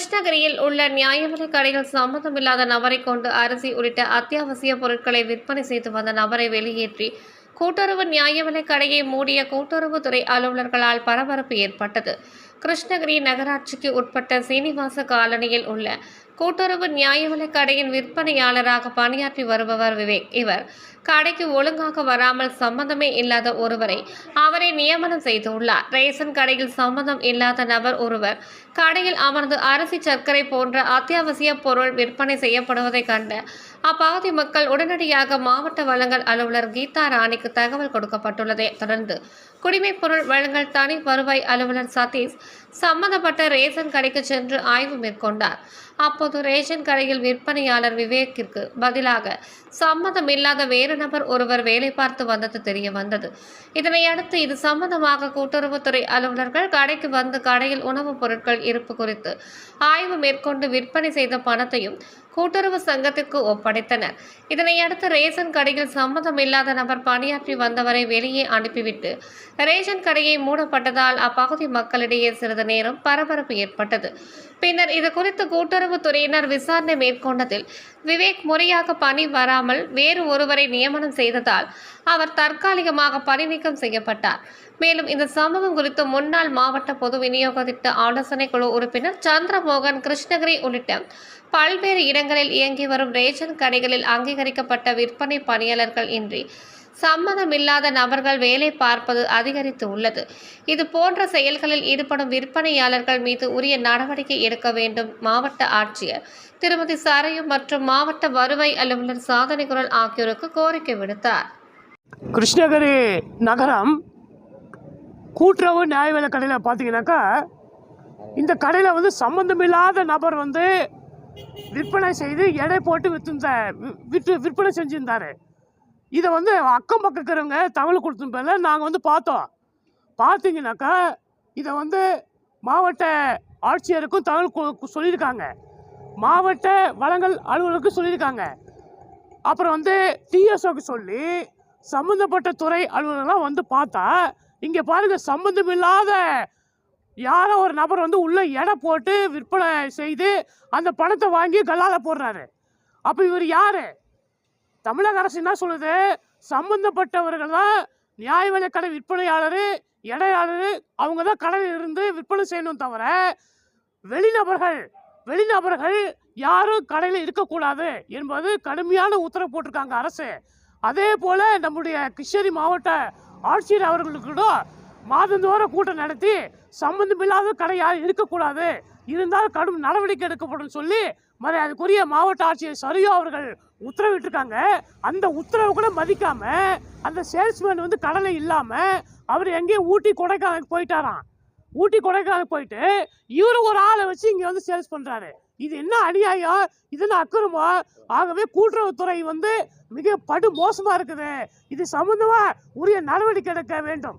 கிருஷ்ணகிரியில் உள்ள நியாய கடையில் நபரை கொண்டு அரிசி உள்ளிட்ட அத்தியாவசிய பொருட்களை விற்பனை செய்து வந்த நபரை வெளியேற்றி கூட்டுறவு நியாய கடையை மூடிய கூட்டுறவுத்துறை அலுவலர்களால் பரபரப்பு ஏற்பட்டது. கிருஷ்ணகிரி நகராட்சிக்கு உட்பட்ட சீனிவாச காலனியில் உள்ள கூட்டுறவு நியாய விலை கடையின் விற்பனையாளராக பணியாற்றி வருபவர் விவேக். இவர் கடைக்கு ஒழுங்காக வராமல் சம்மந்தமே இல்லாத ஒருவரை அவரை நியமனம் செய்துள்ளார். ரேஷன் கடையில் சம்பந்தம் இல்லாத நபர் ஒருவர் கடையில் அமர்ந்து அரிசி சர்க்கரை போன்ற அத்தியாவசிய பொருள் விற்பனை செய்யப்படுவதை கண்ட அப்பகுதி மக்கள் உடனடியாக மாவட்ட வழங்கல் அலுவலர் கீதா ராணிக்கு தகவல் கொடுக்கப்பட்டுள்ளதை. தொடர்ந்து குடிமைப் பொருள் வழங்கல் தனி வருவாய் அலுவலர் சதீஷ் சம்பந்தப்பட்ட ரேஷன் கடைக்கு சென்று ஆய்வு மேற்கொண்டார். அப்போது ரேஷன் கடையில் விற்பனையாளர் விவேக்கிற்கு பதிலாக சம்மதம் இல்லாத வேறு நபர் ஒருவர் வேலை பார்த்து வந்தது தெரிய வந்தது. இதனையடுத்து இது சம்பந்தமாக கூட்டுறவுத்துறை அலுவலர்கள் கடைக்கு வந்து கடையில் உணவுப் பொருட்கள் இருப்பு குறித்து ஆய்வு மேற்கொண்டு விற்பனை செய்த பணத்தையும் கூட்டுறவு சங்கத்திற்கு ஒப்படைத்தனர். இதனையடுத்து ரேஷன் கடையில் சம்மதம் இல்லாத நபர் பணியாற்றி வந்தவரை வெளியே அனுப்பிவிட்டு ரேஷன் கடையை மூடப்பட்டதால் அப்பகுதி மக்களிடையே சிறிது நேரம் பரபரப்பு ஏற்பட்டது. பின்னர் இது குறித்து கூட்டுறவுத்துறையினர் விசாரணை மேற்கொண்டதில் விவேக் முறையாக பணி வராமல் வேறு ஒருவரை நியமனம் செய்ததால் அவர் தற்காலிகமாக பணிநீக்கம் செய்யப்பட்டார். மேலும் இந்த சம்பவம் குறித்து முன்னாள் மாவட்ட பொது விநியோக திட்ட ஆலோசனை குழு உறுப்பினர் சந்திரமோகன் கிருஷ்ணகிரி உள்ளிட்ட பல்வேறு இடங்களில் இயங்கி வரும் ரேஷன் கடைகளில் அங்கீகரிக்கப்பட்ட விற்பனை பணியாளர்கள் இன்றி சம்மதமில்லாத நபர்கள் வேலை பார்ப்பது அதிகரித்து உள்ளது. இது போன்ற செயல்களில் ஈடுபடும் விற்பனையாளர்கள் மீது உரிய நடவடிக்கை எடுக்க வேண்டும் மாவட்ட ஆட்சியர் திருமதி சரையு மற்றும் மாவட்ட வருவாய் அலுவலர் சாதனை குரல் ஆகியோருக்கு கோரிக்கை விடுத்தார். கிருஷ்ணகிரி நகரம் கூட்டுறவு நியாய விலை கடையில் பார்த்தீங்கன்னாக்கா இந்த கடையில் வந்து சம்மந்தமில்லாத நபர் வந்து விற்பனை செய்து எடை போட்டு விற்றுந்த விற்று விற்பனை செஞ்சுருந்தாரு. இதை வந்து அக்கம் பக்கம் இருக்கிறவங்க தகவல் கொடுத்த பேரில் நாங்கள் வந்து பார்த்தோம். பார்த்தீங்கன்னாக்கா இதை வந்து மாவட்ட ஆட்சியருக்கும் தகவல் சொல்லியிருக்காங்க. மாவட்ட வளங்கள் அலுவலருக்கும் சொல்லியிருக்காங்க. அப்புறம் வந்து டிஎஸ்ஓக்கு சொல்லி சம்மந்தப்பட்ட துறை அலுவலர்லாம் வந்து பார்த்தா இங்கே பாருங்கள் சம்மந்தமில்லாத யாரோ ஒரு நபர் வந்து உள்ள எடை போட்டு விற்பனை செய்து அந்த பணத்தை வாங்கி கல்லால போடுறாரு. அப்போ இவர் யாரு? தமிழக அரசு என்ன சொல்லுது? சம்பந்தப்பட்டவர்கள் தான் நியாய விலைக்கடை விற்பனையாளர் எடையாளர் அவங்க தான் கடையில் இருந்து விற்பனை செய்யணும் தவிர வெளிநபர்கள் வெளிநபர்கள் யாரும் கடையில் இருக்கக்கூடாது என்பது கடுமையான உத்தரவு போட்டிருக்காங்க அரசு. அதே போல நம்முடைய கிருஷ்ணகிரி மாவட்ட ஆட்சியர் அவர்களுக்கு கூட மாதந்தோறும் கூட்டம் நடத்தி சம்பந்தமில்லாத கடை யாரும் இருக்கக்கூடாது. இருந்தால் கடும் நடவடிக்கை எடுக்கப்படும் சொல்லி மரியாதைக்குரிய மாவட்ட ஆட்சியர் சரியோ அவர்கள் உத்தரவிட்டிருக்காங்க. அந்த உத்தரவை கூட மதிக்காம அந்த சேல்ஸ்மேன் வந்து கடலை இல்லாமல் அவர் எங்கேயும் ஊட்டி கொடைக்கானலுக்கு போயிட்டாராம். ஊட்டி கொடைக்கானலுக்கு போயிட்டு இவரு ஒரு ஆளை வச்சு இங்கே வந்து சேல்ஸ் பண்ணுறாரு இது என்ன அநியாயம்? இது என்ன அக்கிரமோ ஆகவே கூட்டுறவுத்துறை வந்து மிக படு மோசமாக இருக்குது. இது சம்மந்தமாக உரிய நடவடிக்கை எடுக்க வேண்டும்.